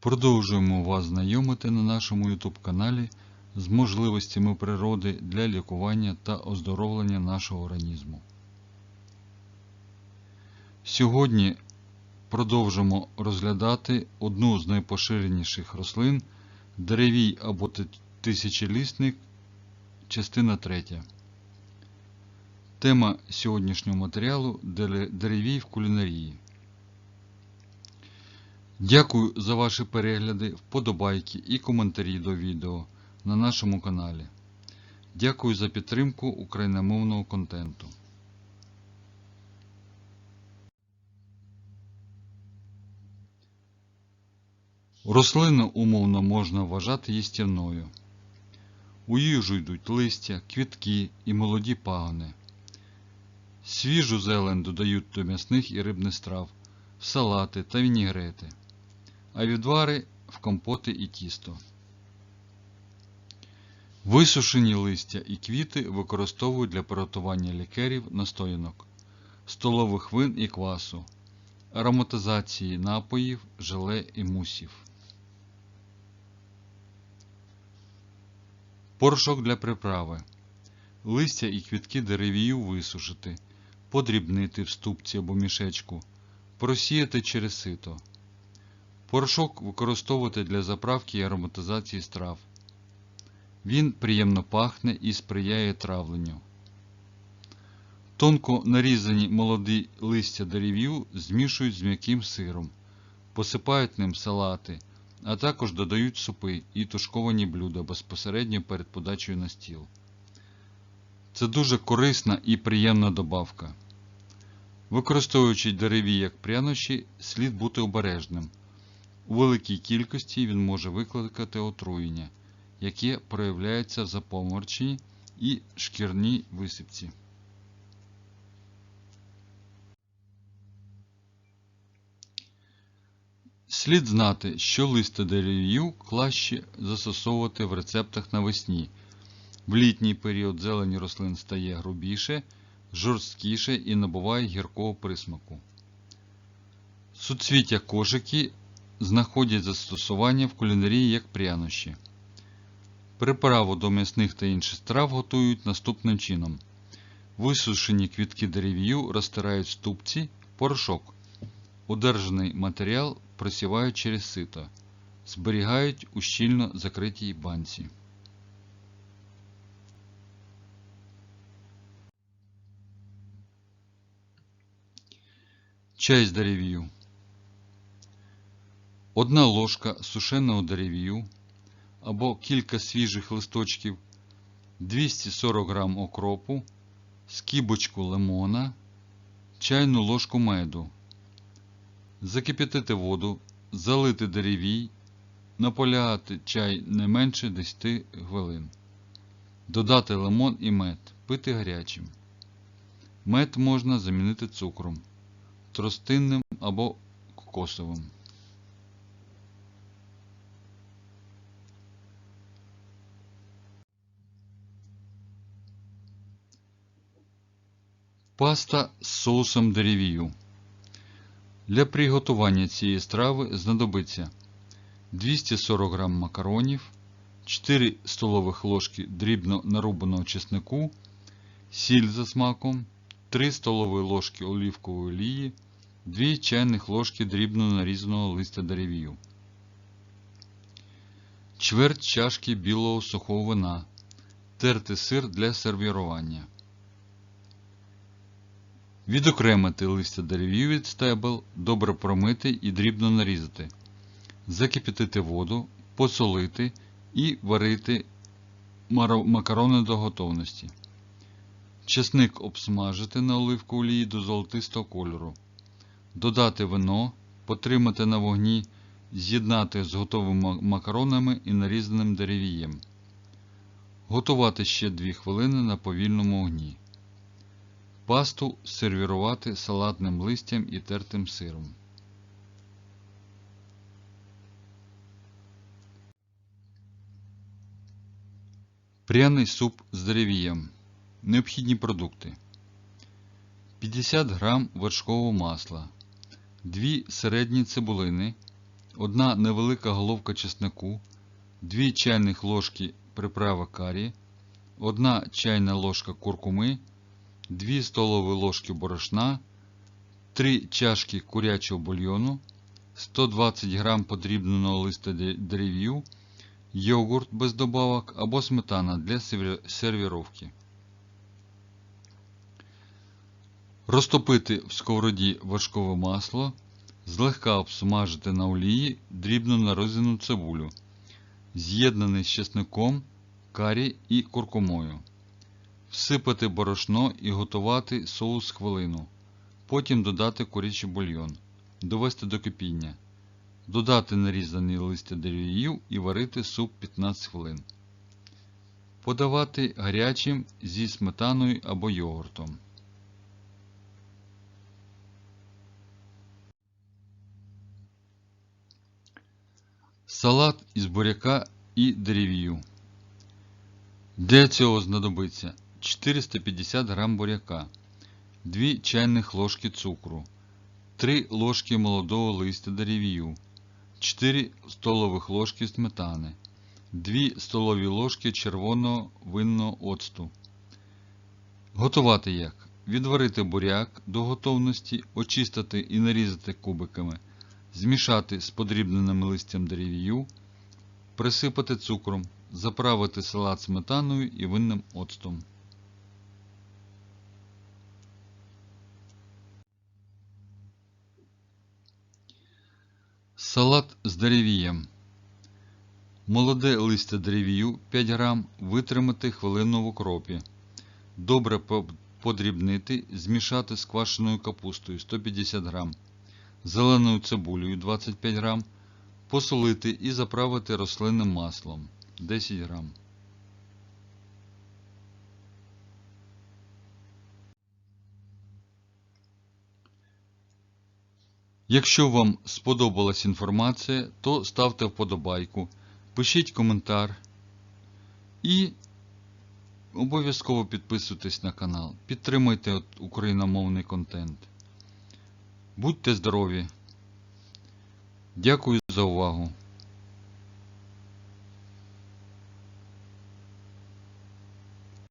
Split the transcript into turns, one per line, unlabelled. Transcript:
Продовжуємо вас знайомити на нашому YouTube каналі з можливостями природи для лікування та оздоровлення нашого організму. Сьогодні продовжимо розглядати одну з найпоширеніших рослин деревій або ти- тисячолісник, частина 3. Тема сьогоднішнього матеріалу деревій в кулінарії. Дякую за ваші перегляди, вподобайки і коментарі до відео на нашому каналі. Дякую за підтримку україномовного контенту. Рослину умовно можна вважати їстівною. У їжу йдуть листя, квітки і молоді пагони. Свіжу зелень додають до м'ясних і рибних страв, салати та вінігрети, а відвари в компоти і тісто. Висушені листя і квіти використовують для приготування лікерів, настоянок, столових вин і квасу, ароматизації напоїв, желе і мусів. Порошок для приправи. Листя і квітки деревію висушити, подрібнити в ступці або мішечку, просіяти через сито. Порошок використовувати для заправки і ароматизації страв. Він приємно пахне і сприяє травленню. Тонко нарізані молоді листя дерев'ю змішують з м'яким сиром, посипають ним салати, а також додають супи і тушковані блюда безпосередньо перед подачею на стіл. Це дуже корисна і приємна добавка. Використовуючи дереві як прянощі, слід бути обережним. У великій кількості він може викликати отруєння, яке проявляється в запоморченні і шкірній висипці. Слід знати, що листя дерев'ю краще застосовувати в рецептах навесні. В літній період зелень рослин стає грубіше, жорсткіше і набуває гіркого присмаку. Суцвіття кошики знаходять застосування в кулінарії як прянощі. Приправу до м'ясних та інших страв готують наступним чином. Висушені квітки дерев'ю розтирають в ступці, порошок. Одержаний матеріал просівають через сито, зберігають у щільно закритій банці. Чай з дерев'ю. Одна ложка сушеного дерев'ю або кілька свіжих листочків, 240 г окропу, скибочку лимона, чайну ложку меду. Закип'ятити воду, залити деревій, наполягати чай не менше 10 хвилин. Додати лимон і мед, пити гарячим. Мед можна замінити цукром, тростинним або кокосовим. Паста з соусом деревію. Для приготування цієї страви знадобиться 240 г макаронів, 4 столових ложки дрібно нарубаного чеснику, сіль за смаком, 3 столові ложки олівкової олії, 2 чайних ложки дрібно нарізаного листя деревію, чверть чашки білого сухого вина, тертий сир для сервірування. Відокремити листя деревів від стебел, добре промити і дрібно нарізати, закипятити воду, посолити і варити макарони до готовності. Чесник обсмажити на оливку олії до золотистого кольору. Додати вино, потримати на вогні, з'єднати з готовими макаронами і нарізаним деревієм. Готувати ще 2 хвилини на повільному огні. Пасту сервірувати салатним листям і тертим сиром. Пряний суп з деревієм. Необхідні продукти. 50 г вершкового масла, 2 середні цибулини, 1 невелика головка чеснику, 2 чайних ложки приправи карі, 1 чайна ложка куркуми, 2 столові ложки борошна, 3 чашки курячого бульйону, 120 г подрібненого листа дерев'ю, йогурт без добавок або сметана для сервіровки. Розтопити в сковороді вершкове масло, злегка обсмажити на олії дрібно нарізану цибулю, з'єднаний з чесником, карі і куркумою. Всипати борошно і готувати соус хвилину. Потім додати курячий бульйон. Довести до кипіння. Додати нарізані листя дерев'їв і варити суп 15 хвилин. Подавати гарячим зі сметаною або йогуртом. Салат із буряка і дерев'ю. Для цього знадобиться 450 г буряка, 2 чайних ложки цукру, 3 ложки молодого листя дерев'ю, 4 столових ложки сметани, 2 столові ложки червоного винного оцту. Готувати як? Відварити буряк до готовності, очистити і нарізати кубиками, змішати з подрібненим листям дерев'ю, присипати цукром, заправити салат сметаною і винним оцтом. Салат з деревієм. Молоде листя деревію 5 г витримати хвилину в окропі. Добре подрібнити, змішати з квашеною капустою 150 г, зеленою цибулею 25 г, посолити і заправити рослинним маслом 10 г. Якщо вам сподобалась інформація, то ставте вподобайку, пишіть коментар і обов'язково підписуйтесь на канал. Підтримуйте україномовний контент. Будьте здорові! Дякую за увагу!